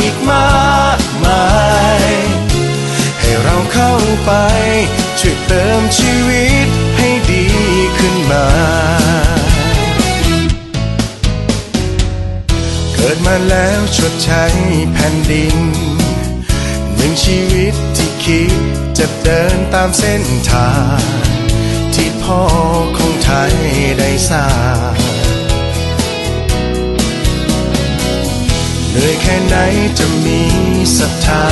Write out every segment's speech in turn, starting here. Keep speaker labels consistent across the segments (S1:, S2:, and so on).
S1: อีกมากมาย ให้เราเข้าไป ช่วยเติมชีวิตให้ดีขึ้นมา เกิดมาแล้วชดใช้แผ่นดิน หนึ่งชีวิตที่คิดจะเดินตามเส้นทาง ที่พ่อของไทยได้สร้าง เหนื่อยแค่ไหนจะมีศรัทธา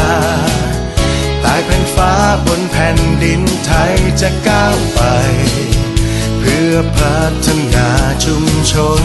S1: ตายแผ่นฟ้าบนแผ่นดินไทยจะก้าวไป เพื่อพัฒนาชุมชน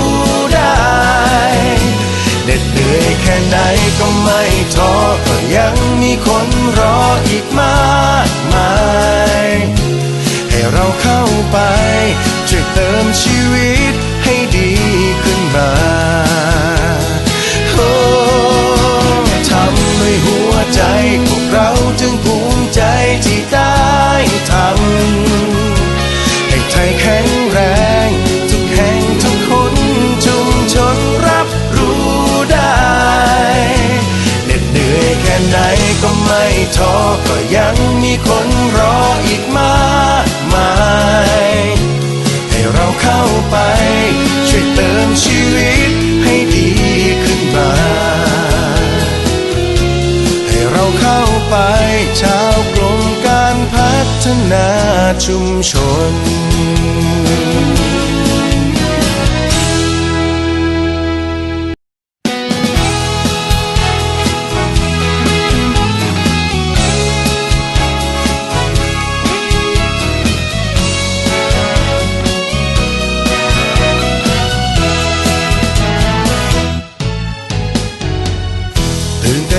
S1: ก็ไม่ท้อก็ยังมีคนรออีกมากมายให้เราเข้าไปช่วยเติมชีวิต ท้อก็ยังมีคนรออีกมากมายให้เราเข้าไป ช่วยเติมชีวิตให้ดีขึ้นมา ให้เราเข้าไปชาวกรมการพัฒนาชุมชน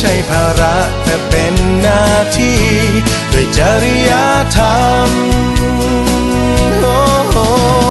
S1: ใช่ภาระแต่เป็นหน้าที่ ด้วยจริยธรรม